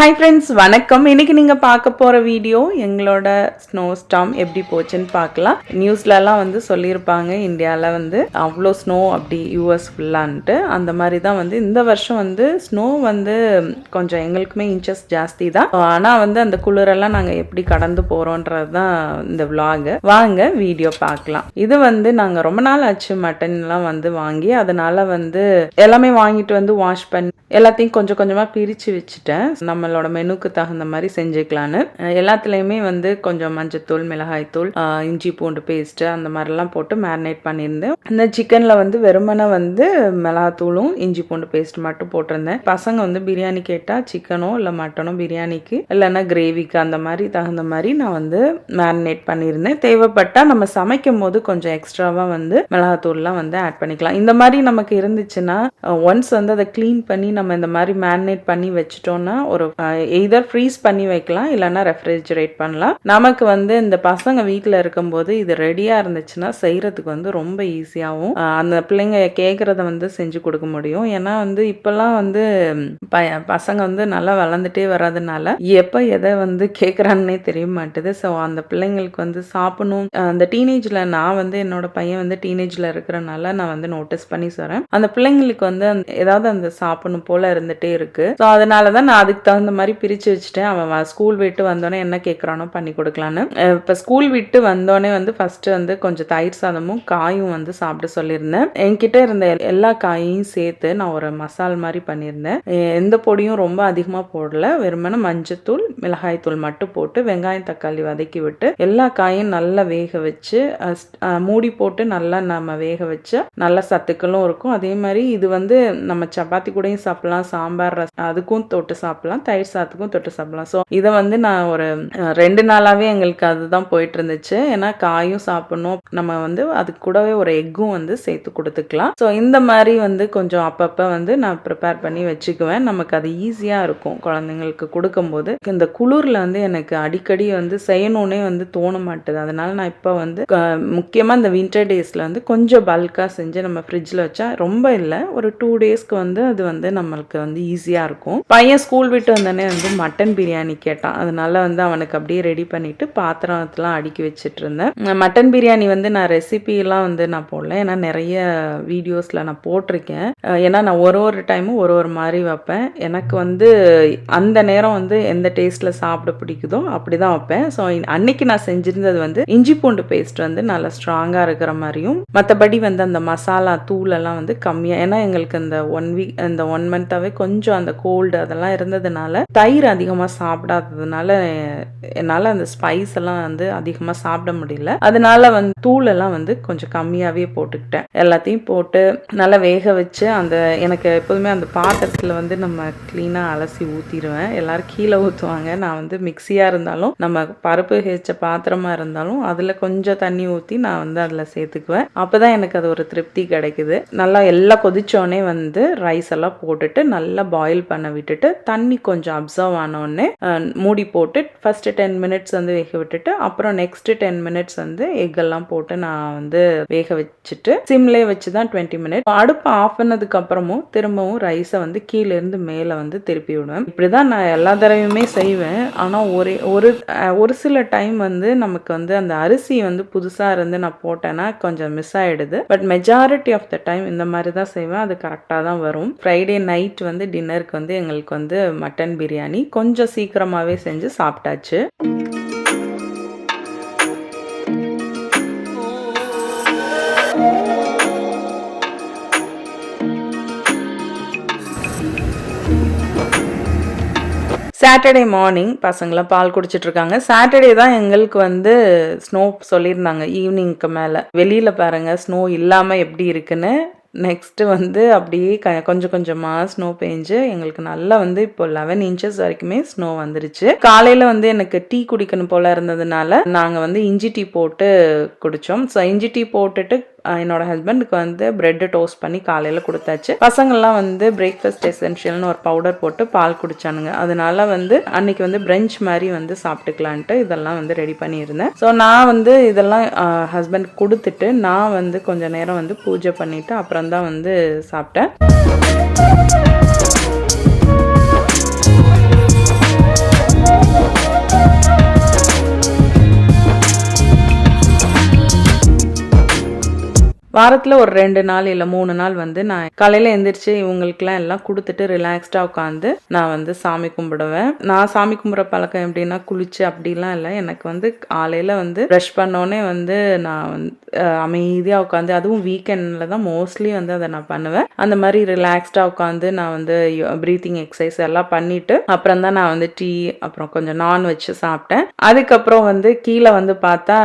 Hi friends வணக்கம். இன்னைக்கு நீங்கள் பார்க்க போகிற வீடியோ எங்களோட ஸ்னோ ஸ்டாம் எப்படி போச்சுன்னு பார்க்கலாம். நியூஸ்லலாம் வந்து சொல்லியிருப்பாங்க இந்தியாவில் வந்து அவ்வளோ ஸ்னோ அப்படி யூஎஸ் ஃபுல்லான்ட்டு அந்த மாதிரி தான் வந்து இந்த வருஷம் வந்து ஸ்னோ வந்து கொஞ்சம் எங்களுக்குமே இன்ச்சஸ் ஜாஸ்தி தான். ஆனால் வந்து அந்த குளிரெல்லாம் நாங்கள் எப்படி கடந்து போகிறோன்றது தான் இந்த vlog. வாங்க வீடியோ பார்க்கலாம். இது வந்து நாங்கள் ரொம்ப நாள் ஆச்சு மட்டன்லாம் வந்து வாங்கி அதனால வந்து எல்லாமே வாங்கிட்டு வந்து வாஷ் பண்ணி எல்லாத்தையும் கொஞ்சம் கொஞ்சமாக பிரித்து வச்சுட்டேன். நம்ம நம்மளோட மெனுக்கு தகுந்த மாதிரி செஞ்சுக்கலான்னு. எல்லாத்துலேயுமே வந்து கொஞ்சம் மஞ்சத்தூள் மிளகாய்த்தூள் இஞ்சி பூண்டு பேஸ்ட்டு அந்த மாதிரிலாம் போட்டு மேரினேட் பண்ணியிருந்தேன். இந்த சிக்கனில் வந்து வெறுமனை வந்து மிளகாத்தூளும் இஞ்சி பூண்டு பேஸ்ட் மட்டும் போட்டிருந்தேன். பசங்க வந்து பிரியாணி கேட்டால் சிக்கனோ இல்லை மட்டனோ பிரியாணிக்கு இல்லைன்னா கிரேவிக்கு அந்த மாதிரி தகுந்த மாதிரி நான் வந்து மேரினேட் பண்ணியிருந்தேன். தேவைப்பட்டால் நம்ம சமைக்கும் போது கொஞ்சம் எக்ஸ்ட்ராவாக வந்து மிளகாத்தூள்லாம் வந்து ஆட் பண்ணிக்கலாம். இந்த மாதிரி நமக்கு இருந்துச்சுன்னா ஒன்ஸ் வந்து அதை க்ளீன் பண்ணி நம்ம இந்த மாதிரி மேரினேட் பண்ணி வச்சுட்டோம்னா ஒரு எய்தர் ஃப்ரீஸ் பண்ணி வைக்கலாம் இல்லைன்னா ரெஃப்ரிஜரேட் பண்ணலாம். நமக்கு வந்து இந்த பசங்க வீட்டில் இருக்கும்போது இது ரெடியாக இருந்துச்சுன்னா செய்கிறதுக்கு வந்து ரொம்ப ஈஸியாகவும் அந்த பிள்ளைங்க கேட்குறத வந்து செஞ்சு கொடுக்க முடியும். ஏன்னா வந்து இப்போல்லாம் வந்து ப பசங்க வந்து நல்லா வளர்ந்துட்டே வர்றதுனால எப்போ எதை வந்து கேட்குறான்னே தெரிய மாட்டுது. ஸோ அந்த பிள்ளைங்களுக்கு வந்து சாப்பிடணும். அந்த டீனேஜில் நான் வந்து என்னோட பையன் வந்து டீனேஜில் இருக்கிறனால நான் வந்து நோட்டீஸ் பண்ணி சொல்கிறேன் அந்த பிள்ளைங்களுக்கு வந்து ஏதாவது அந்த சாப்பிடணும் போல் இருந்துகிட்டே இருக்குது ஸோ அதனால தான் நான் அதுக்கு தகுந்த மாதிரி பிரித்து வச்சுட்டேன். அவன் ஸ்கூல் விட்டு வந்தோடனே என்ன கேட்குறானோ பண்ணி கொடுக்கலான்னு. இப்போ ஸ்கூல் விட்டு வந்தோடனே வந்து ஃபஸ்ட்டு வந்து கொஞ்சம் தயிர் சாதமும் காயும் வந்து சாப்பிட சொல்லியிருந்தேன். என்கிட்ட இருந்த எல்- எல்லா காயையும் சேர்த்து நான் ஒரு மசால் மாதிரி பண்ணியிருந்தேன். எந்த பொடியும் ரொம்ப அதிகமாக போடல. வெறுமனே மஞ்சத்தூள் மிளகாய்த்தூள் மட்டும் போட்டு வெங்காயம் தக்காளி வதக்கி விட்டு எல்லா காயும் நல்லா வேக வச்சு மூடி போட்டு நல்லா நம்ம வேக வச்சா நல்ல சத்துக்களும் இருக்கும். அதே மாதிரி இது வந்து நம்ம சப்பாத்தி கூடயும் சாப்பிடலாம் சாம்பார் ரசம் அதுக்கும் தொட்டு சாப்பிடலாம். தயிர் சாதத்துக்கும் தொட்டு சாப்பிடலாம். ஸோ இதை வந்து நான் ஒரு ரெண்டு நாளாகவே எங்களுக்கு அதுதான் போயிட்டு இருந்துச்சு ஏன்னா காயும் சாப்பிடணும். நம்ம வந்து அது கூடவே ஒரு எக்கும் வந்து சேர்த்து கொடுத்துக்கலாம். ஸோ இந்த மாதிரி வந்து கொஞ்சம் அப்பப்போ வந்து நான் ப்ரிப்பேர் பண்ணி வச்சுக்குவேன். நமக்கு அது ஈஸியாக இருக்கும். குழந்தைங்களுக்கு கொடுக்கும்போது. இந்த குளிரில் வந்து எனக்கு அடிக்கடி வந்து செய்யணுன்னே வந்து தோண மாட்டுது. அதனால நான் இப்போ வந்து முக்கியமாக இந்த வின்டர் டேஸில் வந்து கொஞ்சம் பல்காக செஞ்சு நம்ம ஃப்ரிட்ஜில் வச்சா ரொம்ப இல்லை. ஒரு டூ டேஸ்க்கு வந்து அது வந்து நம்மளுக்கு வந்து ஈஸியாக இருக்கும். பையன் ஸ்கூல் விட்டு வந்தோடனே வந்து மட்டன் பிரியாணி கேட்டான். அதனால வந்து அவனுக்கு அப்படியே ரெடி பண்ணிட்டு பாத்திரத்தெல்லாம் அடுக்கி வச்சுட்டு இருந்தேன் மட்டன் பிரியாணி வந்து நான் ரெசிபிலாம் வந்து நான் போடல. ஏன்னா நிறைய வீடியோஸில் நான் போட்டிருக்கேன். ஏன்னா நான் ஒரு ஒரு டைமும் ஒரு ஒரு மாதிரி வைப்பேன். எனக்கு வந்து அந்த நேரம் வந்து எந்த டேஸ்ட்டில் சாப்பிட பிடிக்குதோ அப்படி தான் வைப்பேன் ஸோ அன்னைக்கு நான் செஞ்சிருந்தது வந்து இஞ்சி பூண்டு பேஸ்ட் வந்து நல்லா ஸ்ட்ராங்காக இருக்கிற மாதிரியும் மற்றபடி வந்து அந்த மசாலா தூளெல்லாம் வந்து கம்மியாக ஏன்னா எங்களுக்கு அந்த ஒன் வீக் அந்த ஒன் மந்த்தாகவே கொஞ்சம் அந்த கோல்டு அதெல்லாம் இருந்ததுனால தயிர் அதிகமாக சாப்பிடாததுனால என்னால் அந்த ஸ்பைஸ் எல்லாம் வந்து அதிகமாக சாப்பிட முடியல. அதனால வந்து தூள் எல்லாம் வந்து கொஞ்சம் கம்மியாகவே போட்டுக்கிட்டேன். எல்லாத்தையும் போட்டு நல்லா வேக வச்சு அந்த எனக்கு எப்போதுமே அந்த பாத்திரத்தில் வந்து நம்ம க்ளீனாக அலசி ஊற்றிடுவேன் எல்லாரும் கீழே ஊற்றுவாங்க நான் வந்து மிக்சியாக இருந்தாலும் நம்ம பருப்பு ஹேச்ச பாத்திரமாக இருந்தாலும் அதில் கொஞ்சம் தண்ணி ஊற்றி நான் வந்து அதில் சேர்த்துக்குவேன். அப்போ தான் எனக்கு அது ஒரு திருப்தி கிடைக்குது. நல்லா எல்லாம் கொதிச்சோடனே வந்து ரைஸ் எல்லாம் போட்டுட்டு நல்லா பாயில் பண்ண விட்டுட்டு தண்ணி கொஞ்சம் கொஞ்சம் அப்சர்வ் ஆனோடனே மூடி போட்டு ஃபஸ்ட்டு டென் மினிட்ஸ் வந்து வேக விட்டுட்டு அப்புறம் நெக்ஸ்ட்டு டென் மினிட்ஸ் வந்து எக்கெல்லாம் எல்லாம் போட்டு நான் வந்து வேக வச்சுட்டு சிம்லே வச்சு தான் டுவெண்ட்டி மினிட்ஸ் அடுப்பு ஆஃப் பண்ணதுக்கு அப்புறமும் திரும்பவும் ரைஸை வந்து கீழே இருந்து மேலே வந்து திருப்பி விடுவேன். இப்படி தான் நான் எல்லா தடவையுமே செய்வேன். ஆனால் ஒரே ஒரு ஒரு சில டைம் வந்து நமக்கு வந்து அந்த அரிசி வந்து புதுசாக இருந்து நான் போட்டேன்னா கொஞ்சம் மிஸ் ஆகிடுது but majority of the time இந்த மாதிரி தான் செய்வேன். அது கரெக்டாக தான் வரும். ஃப்ரைடே நைட் வந்து டின்னருக்கு வந்து எங்களுக்கு வந்து மட்டன் பிரியாணி கொஞ்சம் சீக்கிரமாகவே செஞ்சு சாப்பிட்டாச்சு. சாட்டர்டே மார்னிங் பசங்களாம் பால் குடிச்சிட்ருக்காங்க. சாட்டர்டே தான் எங்களுக்கு வந்து ஸ்னோ சொல்லியிருந்தாங்க ஈவினிங்க்கு மேலே. வெளியில் பாருங்க ஸ்னோ இல்லாமல் எப்படி இருக்குன்னு. நெக்ஸ்ட்டு வந்து அப்படியே க கொஞ்சம் கொஞ்சமாக ஸ்னோ பெஞ்சு எங்களுக்கு நல்லா வந்து இப்போ லெவன் இன்ச்சஸ் வரைக்குமே ஸ்னோ வந்துருச்சு. காலையில் வந்து எனக்கு டீ குடிக்கணும் போல இருந்ததுனால நாங்கள் வந்து இஞ்சி டீ போட்டு குடித்தோம் ஸோ இஞ்சி டீ போட்டுட்டு என்னோட ஹஸ்பண்டுக்கு வந்து பிரெட்டு டோஸ்ட் பண்ணி காலையில் கொடுத்தாச்சு. பசங்கள்லாம் வந்து பிரேக்ஃபாஸ்ட் எசென்ஷியல்னு ஒரு பவுடர் போட்டு பால் குடிச்சானுங்க. அதனால வந்து அன்னைக்கு வந்து பிரெஞ்ச் மாதிரி வந்து சாப்பிட்டுக்கலான்ட்டு இதெல்லாம் வந்து ரெடி பண்ணியிருந்தேன். ஸோ நான் வந்து இதெல்லாம் ஹஸ்பண்ட் கொடுத்துட்டு நான் வந்து கொஞ்ச நேரம் வந்து பூஜை பண்ணிட்டு அப்புறம் தான் வந்து சாப்பிட்டேன். வாரத்தில் ஒரு ரெண்டு நாள் இல்லை மூணு நாள் வந்து நான் காலையில் எந்திரிச்சு இவங்களுக்குலாம் எல்லாம் கொடுத்துட்டு ரிலாக்ஸ்டாக உட்காந்து நான் வந்து சாமி கும்பிடுவேன். நான் சாமி கும்பிட்ற பழக்கம் எப்படின்னா குளிச்சு அப்படிலாம் இல்லை. எனக்கு வந்து காலையில் வந்து ப்ரஷ் பண்ணோடனே வந்து நான் வந்து அமைதியாக உட்காந்து அதுவும் வீக்கெண்டில் தான் மோஸ்ட்லி வந்து அதை நான் பண்ணுவேன். அந்த மாதிரி ரிலாக்ஸ்டாக உட்காந்து நான் வந்து ப்ரீத்திங் எக்ஸசைஸ் எல்லாம் பண்ணிட்டு அப்புறம் தான் நான் வந்து டீ அப்புறம் கொஞ்சம் நான் வச்சு சாப்பிட்டேன். அதுக்கப்புறம் வந்து கீழே வந்து பார்த்தா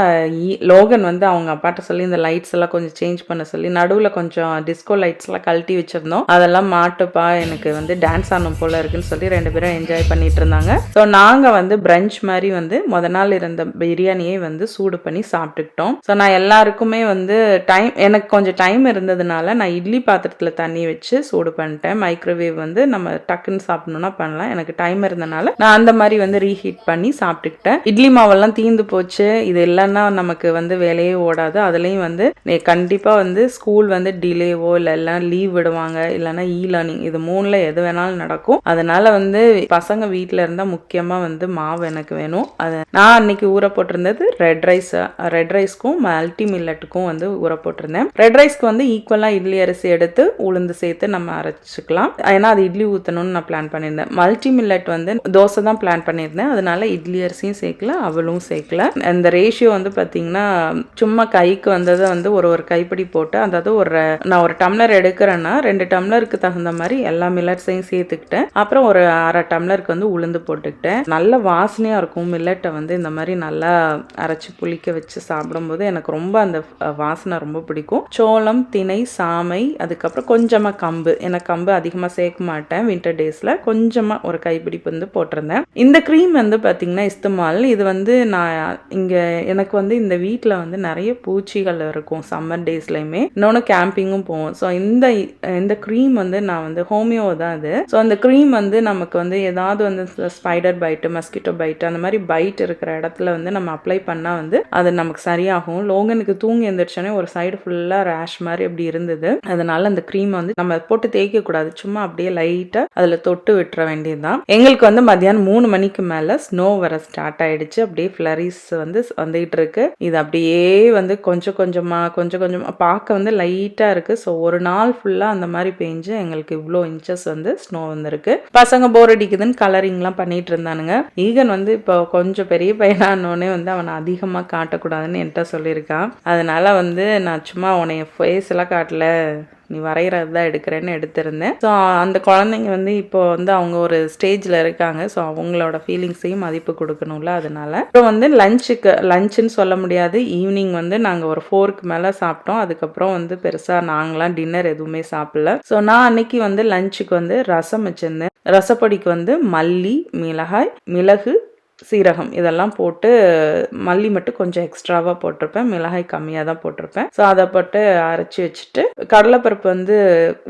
லோகன் வந்து அவங்க அப்பாட்ட சொல்லி இந்த லைட்ஸ் எல்லாம் கொஞ்சம் சேஞ்ச் பண்ண சொல்லி நடுவில் கொஞ்சம் டிஸ்கோ லைட்ஸ்லாம் கழட்டி வச்சுருந்தோம். அதெல்லாம் மாட்டுப்பா எனக்கு வந்து டான்ஸ் ஆடணும் போல இருக்குன்னு சொல்லி ரெண்டு பேரும் என்ஜாய் பண்ணிட்டு இருந்தாங்க. ஸோ நாங்கள் வந்து பிரஞ்ச் மாதிரி வந்து முத நாள் இருந்த பிரியாணியை வந்து சூடு பண்ணி சாப்பிட்டுக்கிட்டோம். ஸோ நான் எல்லாருக்குமே வந்து டைம் எனக்கு கொஞ்சம் டைம் இருந்ததுனால நான் இட்லி பாத்திரத்தில் தண்ணி வச்சு சூடு பண்ணிட்டேன். மைக்ரோவேவ் வந்து நம்ம டக்குன்னு சாப்பிடணும்னா பண்ணலாம். எனக்கு டைம் இருந்தனால நான் அந்த மாதிரி வந்து ரீஹீட் பண்ணி சாப்பிட்டுக்கிட்டேன். இட்லி மாவெல்லாம் தீந்து போச்சு. இது இல்லைன்னா நமக்கு வந்து வேலையே ஓடாது. அதுலேயும் வந்து கண்டிப்பாக கண்டிப்பாக வந்து ஸ்கூல் வந்து டிலேவோ இல்லை எல்லாம் லீவ் விடுவாங்க இல்லைன்னா இ லேர்னிங் இது மூணில் எது வேணாலும் நடக்கும். அதனால வந்து பசங்க வீட்டில் இருந்தால் முக்கியமாக வந்து மாவு எனக்கு வேணும். அது நான் அன்னைக்கு ஊற போட்டிருந்தது ரெட் ரைஸ் ரெட் ரைஸ்க்கும் மல்டி மில்லட்டுக்கும் வந்து ஊற போட்டிருந்தேன். ரெட் ரைஸ்க்கு வந்து ஈக்குவலாக இட்லி அரிசி எடுத்து உளுந்து சேர்த்து நம்ம அரைச்சிக்கலாம். ஏன்னா அது இட்லி ஊற்றணும்னு நான் பிளான் பண்ணியிருந்தேன். மல்டி மில்லட் வந்து தோசை தான் பிளான் பண்ணியிருந்தேன். அதனால இட்லி அரிசியும் சேர்க்கல அவளும் சேர்க்கல. அந்த ரேஷியோ வந்து பார்த்தீங்கன்னா சும்மா கைக்கு வந்ததை வந்து ஒரு ஒரு கைப்பிடி போட்டு அதாவது ஒரு நான் ஒரு டம்ளர் எடுக்கிறேன்னா ரெண்டு டம்ளருக்கு தகுந்த மாதிரி எல்லா மில்லட்ஸையும் சேர்த்துக்கிட்டேன். அப்புறம் ஒரு அரை டம்ளருக்கு வந்து உளுந்து போட்டுக்கிட்டேன். நல்ல வாசனையாக இருக்கும் மில்லட்டை வந்து இந்த மாதிரி நல்லா அரைச்சி புளிக்க வச்சு சாப்பிடும்போது எனக்கு ரொம்ப அந்த வாசனை ரொம்ப பிடிக்கும். சோளம் திணை சாமை அதுக்கப்புறம் கொஞ்சமாக கம்பு. எனக்கு கம்பு அதிகமாக சேர்க்க மாட்டேன். வின்டர் டேஸில் கொஞ்சமாக ஒரு கைப்பிடி வந்து போட்டிருந்தேன். இந்த க்ரீம் வந்து பார்த்திங்கன்னா இஸ்தமால். இது வந்து நான் இங்கே எனக்கு வந்து இந்த வீட்டில் வந்து நிறைய பூச்சிகள் இருக்கும். சம்மர் டேஸ்லையுமே இன்னொன்று கேம்பிங்கும் போவோம். ஸோ இந்த இந்த க்ரீம் வந்து நான் வந்து ஹோமியோ தான் அது. ஸோ அந்த க்ரீம் வந்து நமக்கு வந்து ஏதாவது வந்து ஸ்பைடர் பைட்டு மஸ்கிட்டோ பைட்டு அந்த மாதிரி பைட் இருக்கிற இடத்துல வந்து நம்ம அப்ளை பண்ணால் வந்து அது நமக்கு சரியாகும். லோகனுக்கு தூங்கி எழுந்திரிச்சோன்னே ஒரு சைடு ஃபுல்லாக ரேஷ் மாதிரி அப்படி இருந்தது. அதனால அந்த க்ரீம் வந்து நம்ம போட்டு தேய்க்க கூடாது. சும்மா அப்படியே லைட்டாக அதில் தொட்டு விட்டுற வேண்டியதுதான். எங்களுக்கு வந்து மத்தியானம் மூணு மணிக்கு மேலே ஸ்னோ வர ஸ்டார்ட் ஆயிடுச்சு. அப்படியே ஃப்ளரிஸ் வந்து வந்துகிட்டு இருக்கு. இது அப்படியே வந்து கொஞ்சம் கொஞ்சமாக கொஞ்சம் கொஞ்சமாக பார்க்க வந்து லைட்டாக இருக்குது ஸோ ஒரு நாள் ஃபுல்லாக அந்த மாதிரி பெஞ்சு எங்களுக்கு இவ்வளோ இன்ச்சஸ் வந்து ஸ்னோ வந்திருக்கு. பசங்க போர் அடிக்குதுன்னு கலரிங்லாம் பண்ணிட்டு இருந்தானுங்க. ஈகன் வந்து இப்போ கொஞ்சம் பெரிய பையனானோடனே வந்து அவனை அதிகமாக காட்டக்கூடாதுன்னு என்கிட்ட சொல்லியிருக்கான். அதனால வந்து நான் சும்மா உன்னைய ஃபேஸ் எல்லாம் காட்டல. நீ வரைகிறது தான் எடுக்கிறேன்னு எடுத்திருந்தேன். ஸோ அந்த குழந்தைங்க வந்து இப்போ வந்து அவங்க ஒரு ஸ்டேஜில் இருக்காங்க. ஸோ அவங்களோட ஃபீலிங்ஸையும் மதிப்பு கொடுக்கணும்ல அதனால. அப்புறம் வந்து லஞ்சுக்கு லஞ்சுன்னு சொல்ல முடியாது. ஈவினிங் வந்து நாங்கள் ஒரு ஃபோருக்கு மேலே சாப்பிட்டோம். அதுக்கப்புறம் வந்து பெருசாக நாங்களாம் டின்னர் எதுவுமே சாப்பிடல. ஸோ நான் அன்னைக்கு வந்து லஞ்சுக்கு வந்து ரசம் வச்சுருந்தேன். ரசப்பொடிக்கு வந்து மல்லி மிளகாய் மிளகு சீரகம் இதெல்லாம் போட்டு மல்லி மட்டும் கொஞ்சம் எக்ஸ்ட்ராவாக போட்டிருப்பேன். மிளகாய் கம்மியாக தான் போட்டிருப்பேன். ஸோ அதை போட்டு அரைச்சி வச்சுட்டு கடலைப்பருப்பு வந்து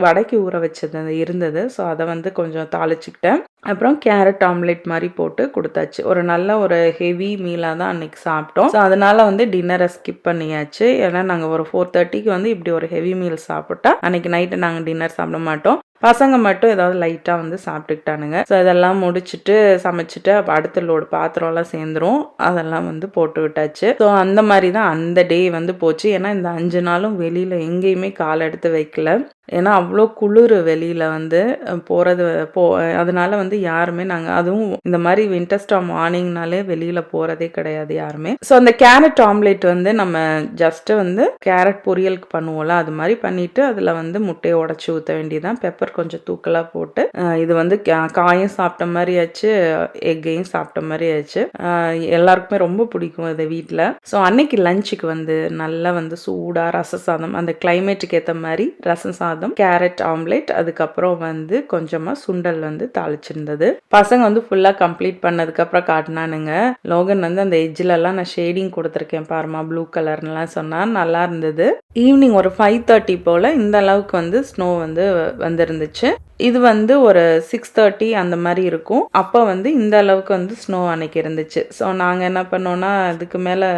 வடைக்கு ஊற வச்சது இருந்தது. ஸோ அதை வந்து கொஞ்சம் தாளிச்சுக்கிட்டேன். அப்புறம் கேரட் ஆம்லெட் மாதிரி போட்டு கொடுத்தாச்சு. ஒரு நல்ல ஒரு ஹெவி மீலாக தான் அன்னைக்கு சாப்பிட்டோம். ஸோ அதனால வந்து டின்னரை ஸ்கிப் பண்ணியாச்சு. ஏன்னா நாங்கள் ஒரு ஃபோர் தேர்ட்டிக்கு வந்து இப்படி ஒரு ஹெவி மீல் சாப்பிட்டா அன்னைக்கு நைட்டு நாங்கள் டின்னர் சாப்பிட மாட்டோம். பசங்க மட்டும் ஏதாவது லைட்டாக வந்து சாப்பிட்டுக்கிட்டானுங்க. ஸோ இதெல்லாம் முடிச்சுட்டு சமைச்சிட்டு அப்போ அடுத்த லோடு பாத்திரம்லாம் சேர்ந்துரும். அதெல்லாம் வந்து போட்டு விட்டாச்சு. ஸோ அந்த மாதிரி தான் அந்த டே வந்து போச்சு. ஏன்னா இந்த அஞ்சு நாளும் வெளியில் எங்கேயுமே கால் எடுத்து வைக்கல. ஏன்னா அவ்வளோ குளிர் வெளியில் வந்து போகிறது போ அதனால வந்து யாருமே நாங்கள் அதுவும் இந்த மாதிரி வின்டர் ஸ்டாம் மார்னிங்னாலே வெளியில் போகிறதே கிடையாது யாருமே. ஸோ அந்த கேரட் ஆம்லேட் வந்து நம்ம ஜஸ்ட்டு வந்து கேரட் பொரியலுக்கு பண்ணுவோம்ல அது மாதிரி பண்ணிவிட்டு அதில் வந்து முட்டையை உடச்சி ஊற்ற வேண்டியதான் பெப்பர் கொஞ்சம் தூக்கலாக போட்டு இது வந்து காயும் சாப்பிட்ட மாதிரி ஆச்சு எக்கையும் சாப்பிட்ட மாதிரி ஆச்சு. எல்லாருக்குமே ரொம்ப பிடிக்கும் இது வீட்டில் ஸோ அன்னைக்கு லஞ்சுக்கு வந்து நல்லா வந்து சூடாக ரச சாதம் அந்த கிளைமேட்டுக்கு ஏற்ற மாதிரி ரசம் சாதம் கேரட் ஆம்லேட் அதுக்கப்புறம் வந்து கொஞ்சமாக சுண்டல் வந்து தாளிச்சிருந்தது. பசங்க வந்து ஃபுல்லாக கம்ப்ளீட் பண்ணதுக்கப்புறம் காட்டினானுங்க. லோகன் வந்து அந்த எஜ்ஜிலலாம் நான் ஷேடிங் கொடுத்துருக்கேன் பாருமா ப்ளூ கலர்னுலாம் சொன்னால் நல்லா இருந்தது. ஈவினிங் ஒரு ஃபைவ் தேர்ட்டி போல் இந்த அளவுக்கு வந்து ஸ்னோ வந்து வந்திருந்துச்சு. இது வந்து ஒரு சிக்ஸ் தேர்ட்டி அந்த மாதிரி இருக்கும். அப்போ வந்து இந்த அளவுக்கு வந்து ஸ்னோ அன்னைக்கு இருந்துச்சு. ஸோ நாங்கள் என்ன பண்ணோன்னா அதுக்கு மேலே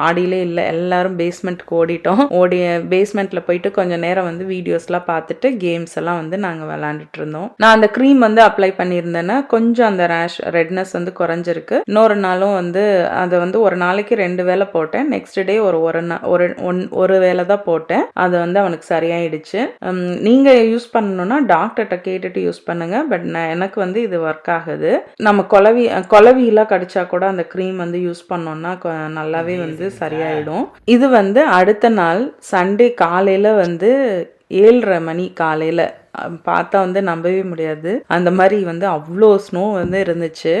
மாடியிலே இல்லை எல்லாரும் பேஸ்மெண்ட்க்கு ஓடிட்டோம். ஓடி பேஸ்மெண்ட்டில் போயிட்டு கொஞ்சம் நேரம் வந்து வீடியோஸ்லாம் பார்த்துட்டு கேம்ஸ் எல்லாம் வந்து நாங்கள் விளாண்டுட்டு இருந்தோம். நான் அந்த க்ரீம் வந்து அப்ளை பண்ணியிருந்தேன்னா கொஞ்சம் அந்த ரேஷ் ரெட்னஸ் வந்து குறைஞ்சிருக்கு. இன்னொரு நாளும் வந்து அதை வந்து ஒரு நாளைக்கு ரெண்டு வேளை போட்டேன். நெக்ஸ்ட் டே ஒரு ஒரு ஒரு ஒன் ஒரு வேளை தான் போட்டேன். அது வந்து அவனுக்கு சரியாயிடுச்சு. உம், நீங்க யூஸ் பண்ணணும்னா டாக்டர்கிட்ட கேட்டுட்டு யூஸ் பண்ணுங்க. பட் நான் எனக்கு வந்து இது ஒர்க் ஆகுது. நம்ம குலவி குலவியெல்லாம் கடிச்சா கூட அந்த க்ரீம் வந்து யூஸ் பண்ணோம்னா நல்லாவே வந்து சரியாயிடும். இது வந்து அடுத்த நாள் சண்டே காலையில வந்து ஏழரை மணி காலையில பார்த்தா வந்து நம்பவே முடியாது. அந்த மாதிரி வந்து அவ்வளோ ஸ்னோ வந்து இருந்துச்சு.